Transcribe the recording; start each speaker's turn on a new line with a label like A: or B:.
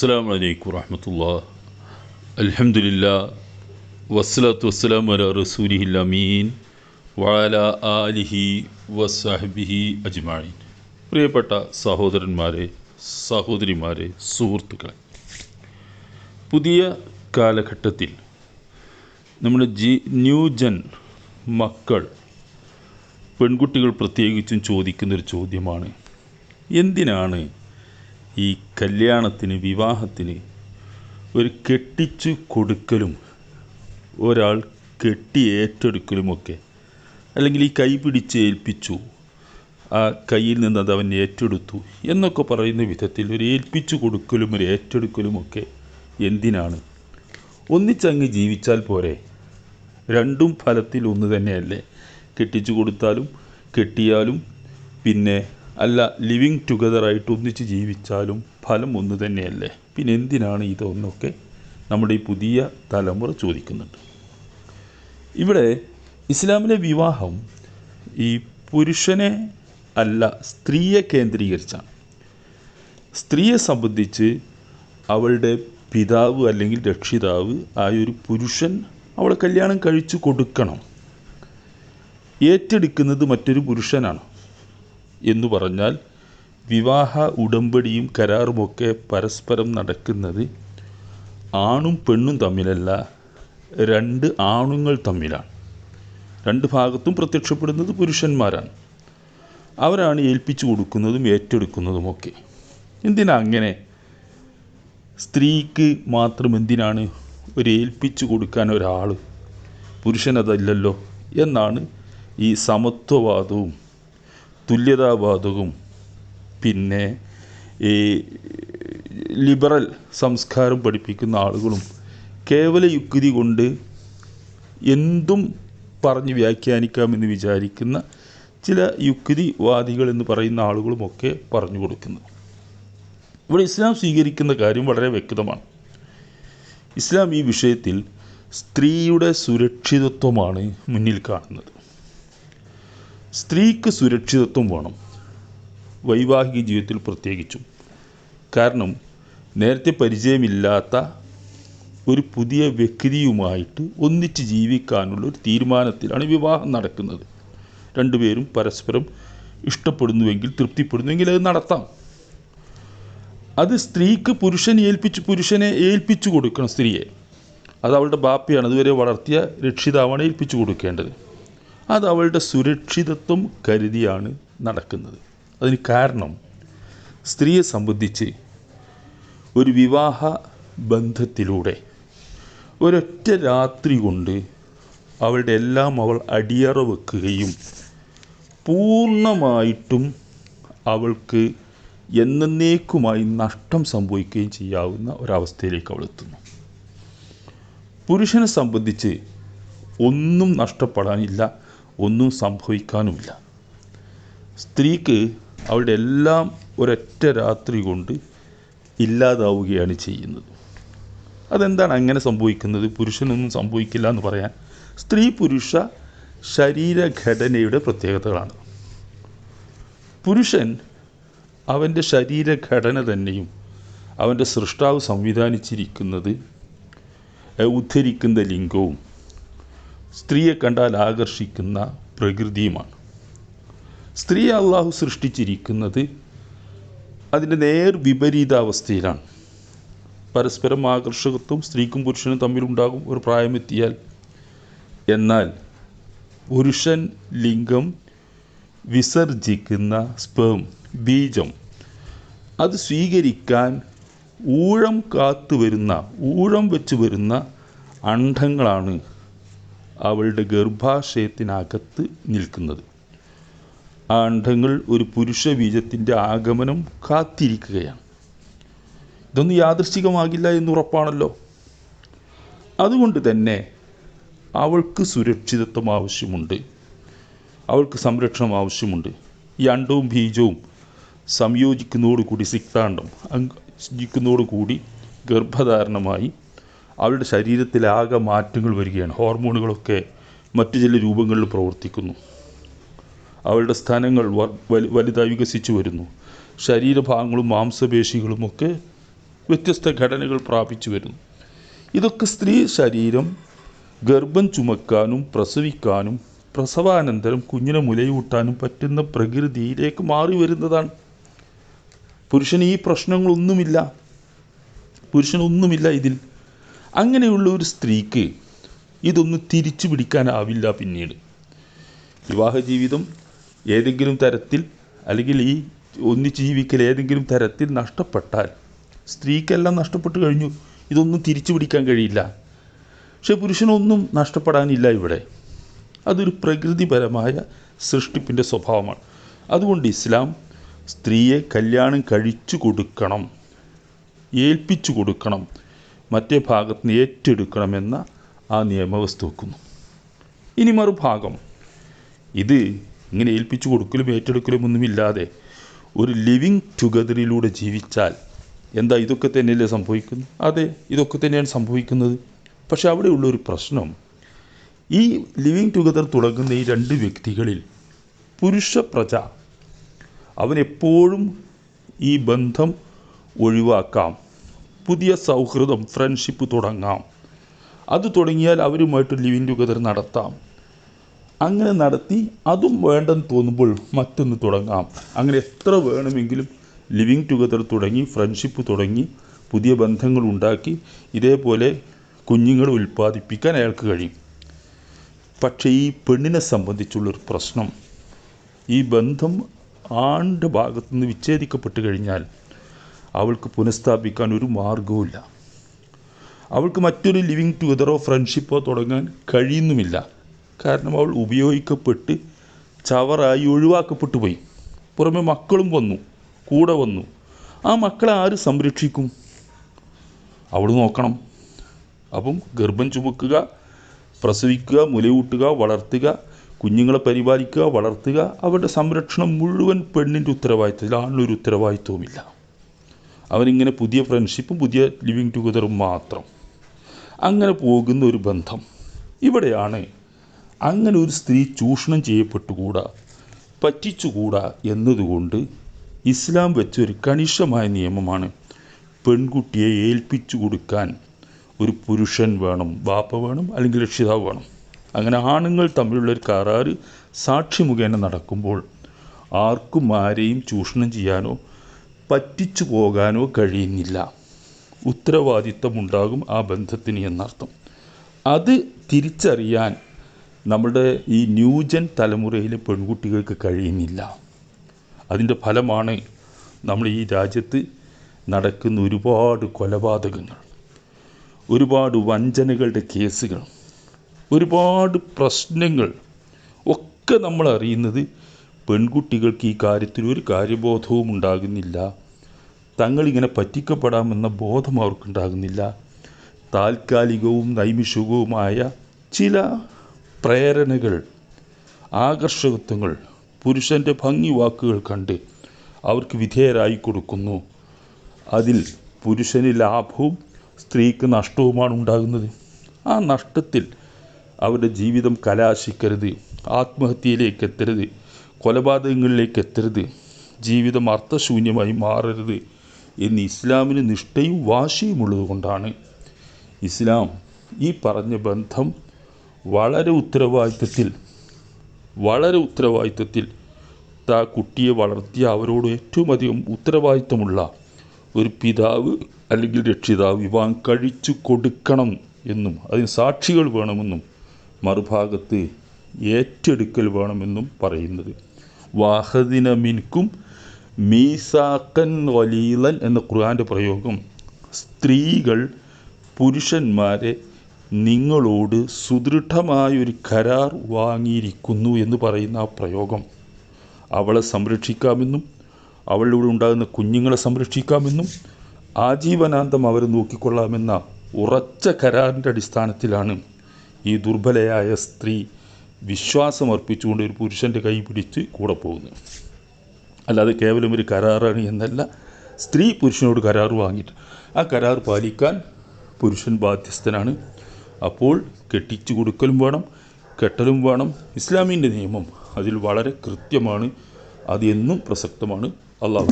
A: അസ്സാം വലൈക്കും വറഹമത്തുള്ള അലഹമില്ല വസ്സലാത്തു വസ്സലാം വല റസൂലിഹില്ലമീൻ വാല ആലിഹി വസാഹിബിഹി അജ്മായിൻ പ്രിയപ്പെട്ട സഹോദരന്മാരെ സഹോദരിമാരെ സുഹൃത്തുക്കളെ പുതിയ കാലഘട്ടത്തിൽ നമ്മുടെ ജി ന്യൂജൻ മക്കൾ പെൺകുട്ടികൾ പ്രത്യേകിച്ചും ചോദിക്കുന്നൊരു ചോദ്യമാണ് എന്തിനാണ് ഈ കല്യാണത്തിന് വിവാഹത്തിന് ഒരു കെട്ടിച്ചു കൊടുക്കലും ഒരാൾ കെട്ടി ഏറ്റെടുക്കലുമൊക്കെ. അല്ലെങ്കിൽ ഈ കൈ പിടിച്ച് ഏൽപ്പിച്ചു. ആ കയ്യിൽ നിന്ന് അത് അവൻ ഏറ്റെടുത്തു എന്നൊക്കെ പറയുന്ന വിധത്തിൽ ഒരു ഏൽപ്പിച്ചു കൊടുക്കലും ഒരു ഏറ്റെടുക്കലുമൊക്കെ എന്തിനാണ്? ഒന്നിച്ചങ്ങ് ജീവിച്ചാൽ പോരെ. രണ്ടും ഫലത്തിൽ ഒന്ന് തന്നെയല്ലേ. കെട്ടിച്ചു കൊടുത്താലും കെട്ടിയാലും പിന്നെ അല്ല ലിവിങ് ടുഗദറായിട്ട് ഒന്നിച്ച് ജീവിച്ചാലും ഫലം ഒന്ന് തന്നെയല്ലേ? പിന്നെ എന്തിനാണ് ഇതൊന്നൊക്കെ നമ്മുടെ ഈ പുതിയ തലമുറ ചോദിക്കുന്നുണ്ട്. ഇവിടെ ഇസ്ലാമിലെ വിവാഹം ഈ പുരുഷനെ അല്ല സ്ത്രീയെ കേന്ദ്രീകരിച്ചാണ്. സ്ത്രീയെ സംബന്ധിച്ച് അവളുടെ പിതാവ് അല്ലെങ്കിൽ രക്ഷിതാവ് ആയൊരു പുരുഷൻ അവളെ കല്യാണം കഴിച്ചു കൊടുക്കണം. ഏറ്റെടുക്കുന്നത് മറ്റൊരു പുരുഷനാണ്. എന്ന് പറഞ്ഞാൽ വിവാഹ ഉടമ്പടിയും കരാറുമൊക്കെ പരസ്പരം നടക്കുന്നത് ആണും പെണ്ണും തമ്മിലല്ല രണ്ട് ആണുങ്ങൾ തമ്മിലാണ്. രണ്ട് ഭാഗത്തും പ്രത്യക്ഷപ്പെടുന്നത് പുരുഷന്മാരാണ്. അവരാണ് ഏൽപ്പിച്ചു കൊടുക്കുന്നതും ഏറ്റെടുക്കുന്നതുമൊക്കെ എന്തിനാ അങ്ങനെ? സ്ത്രീക്ക് മാത്രം എന്തിനാണ് ഒരു ഏൽപ്പിച്ചു കൊടുക്കാൻ ഒരാൾ? പുരുഷനതല്ലല്ലോ എന്നാണ് ഈ സമത്വവാദവും തുല്യതാവാദവും. പിന്നെ ഈ ലിബറൽ സംസ്കാരം പഠിപ്പിക്കുന്ന ആളുകളും കേവല യുക്തി കൊണ്ട് എന്തും പറഞ്ഞ് വ്യാഖ്യാനിക്കാമെന്ന് വിചാരിക്കുന്ന ചില യുക്തിവാദികൾ എന്ന് പറയുന്ന ആളുകളുമൊക്കെ പറഞ്ഞു കൊടുക്കുന്നു. ഇവിടെ ഇസ്ലാം സ്വീകരിക്കുന്ന കാര്യം വളരെ വ്യക്തമാണ്. ഇസ്ലാം ഈ വിഷയത്തിൽ സ്ത്രീയുടെ സുരക്ഷിതത്വമാണ് മുന്നിൽ കാണുന്നത്. സ്ത്രീക്ക് സുരക്ഷിതത്വം വേണം. വൈവാഹിക ജീവിതത്തിൽ പ്രത്യേകിച്ചും. കാരണം നേരത്തെ പരിചയമില്ലാത്ത ഒരു പുതിയ വ്യക്തിയുമായിട്ട് ഒന്നിച്ച് ജീവിക്കാനുള്ള ഒരു തീരുമാനത്തിലാണ് വിവാഹം നടക്കുന്നത്. രണ്ടുപേരും പരസ്പരം ഇഷ്ടപ്പെടുന്നുവെങ്കിൽ തൃപ്തിപ്പെടുന്നുവെങ്കിൽ അത് നടത്താം. അത് സ്ത്രീക്ക് പുരുഷനെ ഏൽപ്പിച്ച് പുരുഷനെ ഏൽപ്പിച്ചു കൊടുക്കണം സ്ത്രീയെ. അത് അവളുടെ ബാപ്പയാണ് അതുവരെ വളർത്തിയ രക്ഷിതാവാണ് ഏൽപ്പിച്ചു കൊടുക്കേണ്ടത്. അത് അവളുടെ സുരക്ഷിതത്വം കരുതിയാണ് നടക്കുന്നത്. അതിന് കാരണം സ്ത്രീയെ സംബന്ധിച്ച് ഒരു വിവാഹ ബന്ധത്തിലൂടെ ഒരൊറ്റ രാത്രി കൊണ്ട് അവളുടെ എല്ലാം അവൾ അടിയറ വെക്കുകയും പൂർണമായിട്ടും അവൾക്ക് എന്നേക്കുമായി നഷ്ടം സംഭവിക്കുകയും ചെയ്യാവുന്ന ഒരവസ്ഥയിലേക്ക് അവൾ എത്തുന്നു. പുരുഷനെ സംബന്ധിച്ച് ഒന്നും നഷ്ടപ്പെടാനില്ല. ഒന്നും സംഭവിക്കാനുമില്ല. സ്ത്രീക്ക് അവളുടെ എല്ലാം ഒരൊറ്റ രാത്രി കൊണ്ട് ഇല്ലാതാവുകയാണ് ചെയ്യുന്നത്. അതെന്താണ് അങ്ങനെ സംഭവിക്കുന്നത്? പുരുഷനൊന്നും സംഭവിക്കില്ല എന്ന് പറയാൻ സ്ത്രീ പുരുഷ ശരീരഘടനയുടെ പ്രത്യേകതകളാണ്. പുരുഷൻ അവന്റെ ശരീരഘടന തന്നെയും അവന്റെ സൃഷ്ടാവ് സംവിധാനിച്ചിരിക്കുന്നത് ഉദ്ധരിക്കുന്ന ലിംഗവും സ്ത്രീയെ കണ്ടാൽ ആകർഷിക്കുന്ന പ്രകൃതിയുമാണ്. സ്ത്രീ അള്ളാഹു സൃഷ്ടിച്ചിരിക്കുന്നത് അതിന്റെ നേർ വിപരീതാവസ്ഥയിലാണ്. പരസ്പരം ആകർഷകത്വം സ്ത്രീക്കും പുരുഷനും തമ്മിലുണ്ടാകും ഒരു പ്രായമെത്തിയാൽ. എന്നാൽ പുരുഷൻ ലിംഗം വിസർജിക്കുന്ന സ്പേം ബീജം അത് സ്വീകരിക്കാൻ ഊഴം കാത്തു വരുന്ന ഊഴം വെച്ച് വരുന്ന അണ്ഡങ്ങളാണ് അവളുടെ ഗർഭാശയത്തിനകത്ത് നിൽക്കുന്നത്. ആ ഒരു പുരുഷ ബീജത്തിന്റെ ആഗമനം കാത്തിരിക്കുകയാണ്. ഇതൊന്നും യാദൃശ്ചികമാകില്ല എന്നുറപ്പാണല്ലോ അതുകൊണ്ട് തന്നെ അവൾക്ക് സുരക്ഷിതത്വം ആവശ്യമുണ്ട്. അവൾക്ക് സംരക്ഷണം ആവശ്യമുണ്ട്. ഈ അണ്ടവും ബീജവും സംയോജിക്കുന്നതോടുകൂടി സിക്താണ്ഡം കൂടി ഗർഭധാരണമായി അവളുടെ ശരീരത്തിലാകെ മാറ്റങ്ങൾ വരികയാണ്. ഹോർമോണുകളൊക്കെ മറ്റു ചില രൂപങ്ങളിൽ പ്രവർത്തിക്കുന്നു. അവരുടെ സ്ഥാനങ്ങൾ വലുതായി വികസിച്ചു വരുന്നു. ശരീരഭാഗങ്ങളും മാംസപേശികളുമൊക്കെ വ്യത്യസ്ത ഘടനകൾ പ്രാപിച്ചു വരുന്നു. ഇതൊക്കെ സ്ത്രീ ശരീരം ഗർഭം ചുമക്കാനും പ്രസവിക്കാനും പ്രസവാനന്തരം കുഞ്ഞിനെ മുലയൂട്ടാനും പറ്റുന്ന പ്രകൃതിയിലേക്ക് മാറി വരുന്നതാണ്. പുരുഷന് ഈ പ്രശ്നങ്ങളൊന്നുമില്ല. പുരുഷനൊന്നുമില്ല ഇതിൽ. അങ്ങനെയുള്ള ഒരു സ്ത്രീക്ക് ഇതൊന്നും തിരിച്ചു പിടിക്കാനാവില്ല പിന്നീട്. വിവാഹ ജീവിതം ഏതെങ്കിലും തരത്തിൽ അല്ലെങ്കിൽ ഈ ഒന്നിച്ച് ജീവിക്കൽ ഏതെങ്കിലും തരത്തിൽ നഷ്ടപ്പെട്ടാൽ സ്ത്രീക്കെല്ലാം നഷ്ടപ്പെട്ടു കഴിഞ്ഞു. ഇതൊന്നും തിരിച്ചു പിടിക്കാൻ കഴിയില്ല. പക്ഷേ പുരുഷനൊന്നും നഷ്ടപ്പെടാനില്ല ഇവിടെ. അതൊരു പ്രകൃതിപരമായ സൃഷ്ടിപ്പിന്റെ സ്വഭാവമാണ്. അതുകൊണ്ട് ഇസ്ലാം സ്ത്രീയെ കല്യാണം കഴിച്ചു കൊടുക്കണം. ഏൽപ്പിച്ചു കൊടുക്കണം. മറ്റേ ഭാഗത്ത് നിന്ന് ഏറ്റെടുക്കണമെന്ന ആ നിയമവ്യവസ്ഥ വെക്കുന്നു ഇനി മറുഭാഗം. ഇത് ഇങ്ങനെ ഏൽപ്പിച്ചു കൊടുക്കലും ഏറ്റെടുക്കലും ഒന്നുമില്ലാതെ ഒരു ലിവിങ് ടുഗദറിലൂടെ ജീവിച്ചാൽ എന്താ ഇതൊക്കെ തന്നെയല്ലേ സംഭവിക്കുന്നത്? അതെ ഇതൊക്കെ തന്നെയാണ് സംഭവിക്കുന്നത്. പക്ഷെ അവിടെയുള്ള ഒരു പ്രശ്നം ഈ ലിവിങ് ടുഗദർ തുടങ്ങുന്ന ഈ രണ്ട് വ്യക്തികളിൽ പുരുഷ പ്രജ അവനെപ്പോഴും ഈ ബന്ധം ഒഴിവാക്കാം. പുതിയ സൗഹൃദം ഫ്രണ്ട്ഷിപ്പ് തുടങ്ങാം. അത് തുടങ്ങിയാൽ അവരുമായിട്ട് ലിവിങ് ടുഗദർ നടത്താം. അങ്ങനെ നടത്തി അതും വേണ്ടെന്ന് തോന്നുമ്പോൾ മറ്റൊന്ന് തുടങ്ങാം. അങ്ങനെ എത്ര വേണമെങ്കിലും ലിവിങ് ടുഗദർ തുടങ്ങി ഫ്രണ്ട്ഷിപ്പ് തുടങ്ങി പുതിയ ബന്ധങ്ങൾ ഉണ്ടാക്കി ഇതേപോലെ കുഞ്ഞുങ്ങൾ ഉൽപ്പാദിപ്പിക്കാൻ അയാൾക്ക് കഴിയും. പക്ഷേ ഈ പെണ്ണിനെ സംബന്ധിച്ചുള്ളൊരു പ്രശ്നം ഈ ബന്ധം ആണ്ട് ഭാഗത്തുനിന്ന് വിച്ഛേദിക്കപ്പെട്ട് കഴിഞ്ഞാൽ അവൾക്ക് പുനഃസ്ഥാപിക്കാൻ ഒരു മാർഗവുമില്ല അവൾക്ക് മറ്റൊരു ലിവിങ് ടുഗതറോ ഫ്രണ്ട്ഷിപ്പോ തുടങ്ങാൻ കഴിയുന്നുമില്ല. കാരണം അവൾ ഉപയോഗിക്കപ്പെട്ട് ചവറായി ഒഴിവാക്കപ്പെട്ടു പോയി. പുറമെ മക്കളും വന്നു കൂടെ വന്നു. ആ മക്കളെ ആര് സംരക്ഷിക്കും? അവൾ നോക്കണം. അപ്പം ഗർഭം ചുമക്കുക പ്രസവിക്കുക മുലയൂട്ടുക വളർത്തുക കുഞ്ഞുങ്ങളെ പരിപാലിക്കുക വളർത്തുക അവരുടെ സംരക്ഷണം മുഴുവൻ പെണ്ണിന്റെ ഉത്തരവാദിത്തത്തിൽ ആണിനൊരു ഉത്തരവാദിത്വവുമില്ല. അവനിങ്ങനെ പുതിയ ഫ്രണ്ട്ഷിപ്പും പുതിയ ലിവിങ് ടുഗദറും മാത്രം. അങ്ങനെ പോകുന്ന ഒരു ബന്ധം. ഇവിടെയാണ് അങ്ങനെ ഒരു സ്ത്രീ ചൂഷണം ചെയ്യപ്പെട്ടുകൂടാ പറ്റിച്ചുകൂടാ എന്നതുകൊണ്ട് ഇസ്ലാം വെച്ചൊരു കണിഷമായ നിയമമാണ് പെൺകുട്ടിയെ ഏൽപ്പിച്ചു കൊടുക്കാൻ ഒരു പുരുഷൻ വേണം ബാപ്പ വേണം അല്ലെങ്കിൽ രക്ഷിതാവ് വേണം. അങ്ങനെ ആണുങ്ങൾ തമ്മിലുള്ള ഒരു കരാറ് സാക്ഷി മുഖേന നടക്കുമ്പോൾ ആർക്കും ആരെയും ചൂഷണം ചെയ്യാനോ പറ്റിച്ചു പോകാനോ കഴിയുന്നില്ല. ഉത്തരവാദിത്തമുണ്ടാകും ആ ബന്ധത്തിന് എന്നർത്ഥം. അത് തിരിച്ചറിയാൻ നമ്മുടെ ഈ ന്യൂജൻ തലമുറയിലെ പെൺകുട്ടികൾക്ക് കഴിയുന്നില്ല. അതിന്റെ ഫലമാണ് നമ്മൾ ഈ രാജ്യത്ത് നടക്കുന്ന ഒരുപാട് കൊലപാതകങ്ങൾ ഒരുപാട് വഞ്ചനകളുടെ കേസുകൾ ഒരുപാട് പ്രശ്നങ്ങൾ ഒക്കെ നമ്മൾ അറിയുന്നത് പെൺകുട്ടികൾക്ക് ഈ കാര്യത്തിൽ ഒരു കാര്യബോധവും ഉണ്ടാകുന്നില്ല. തങ്ങളിങ്ങനെ പറ്റിക്കപ്പെടാമെന്ന ബോധം അവർക്കുണ്ടാകുന്നില്ല. താൽക്കാലികവും നൈമിഷികവുമായ ചില പ്രേരണകൾ ആകർഷകത്വങ്ങൾ പുരുഷന്റെ ഭംഗി വാക്കുകൾ കണ്ട് അവർക്ക് വിധേയരായി കൊടുക്കുന്നു. അതിൽ പുരുഷന് ലാഭവും സ്ത്രീക്ക് നഷ്ടവുമാണ് ഉണ്ടാകുന്നത്. ആ നഷ്ടത്തിൽ അവരുടെ ജീവിതം കലാശിക്കരുത് ആത്മഹത്യയിലേക്ക് എത്തരുത് കൊലപാതകങ്ങളിലേക്ക് എത്തരുത് ജീവിതം അർത്ഥശൂന്യമായി മാറരുത് എന്ന് ഇസ്ലാമിന് നിഷ്ഠയും വാശിയുമുള്ളത് കൊണ്ടാണ്. ഇസ്ലാം ഈ പറഞ്ഞ ബന്ധം വളരെ ഉത്തരവാദിത്വത്തിൽ വളരെ ഉത്തരവാദിത്വത്തിൽ താ കുട്ടിയെ വളർത്തിയ അവരോട് ഏറ്റവും അധികം ഉത്തരവാദിത്വമുള്ള ഒരു പിതാവ് അല്ലെങ്കിൽ രക്ഷിതാവ് വിവാഹം കഴിച്ചു കൊടുക്കണം എന്നും അതിന് സാക്ഷികൾ വേണമെന്നും മറുഭാഗത്ത് ഏറ്റെടുക്കൽ വേണമെന്നും പറയുന്നത്. വാഹദിന മിൻക്കും മീസാക്കൻ വലീലൻ എന്ന ഖുർആന്റെ പ്രയോഗം സ്ത്രീകൾ പുരുഷന്മാരെ നിങ്ങളോട് സുദൃഢമായൊരു കരാർ വാങ്ങിയിരിക്കുന്നു എന്ന് പറയുന്ന ആ പ്രയോഗം. അവളെ സംരക്ഷിക്കാമെന്നും അവളിലൂടെ ഉണ്ടാകുന്ന കുഞ്ഞുങ്ങളെ സംരക്ഷിക്കാമെന്നും ആജീവനാന്തം അവരെ നോക്കിക്കൊള്ളാമെന്ന ഉറച്ച കരാറിന്റെ അടിസ്ഥാനത്തിലാണ് ഈ ദുർബലയായ സ്ത്രീ വിശ്വാസമർപ്പിച്ചുകൊണ്ട് ഒരു പുരുഷന്റെ കൈ പിടിച്ച് കൂടെ പോകുന്നത്. അല്ലാതെ കേവലം ഒരു കരാറാണ് എന്നല്ല സ്ത്രീ പുരുഷനോട് കരാർ വാങ്ങിയിട്ട്. ആ കരാർ പാലിക്കാൻ പുരുഷൻ ബാധ്യസ്ഥനാണ്. അപ്പോൾ കെട്ടിച്ചു കൊടുക്കലും വേണം കെട്ടലും വേണം. ഇസ്ലാമിന്റെ നിയമം അതിൽ വളരെ കൃത്യമാണ്. അത് എന്നും പ്രസക്തമാണ്. അള്ളാഹു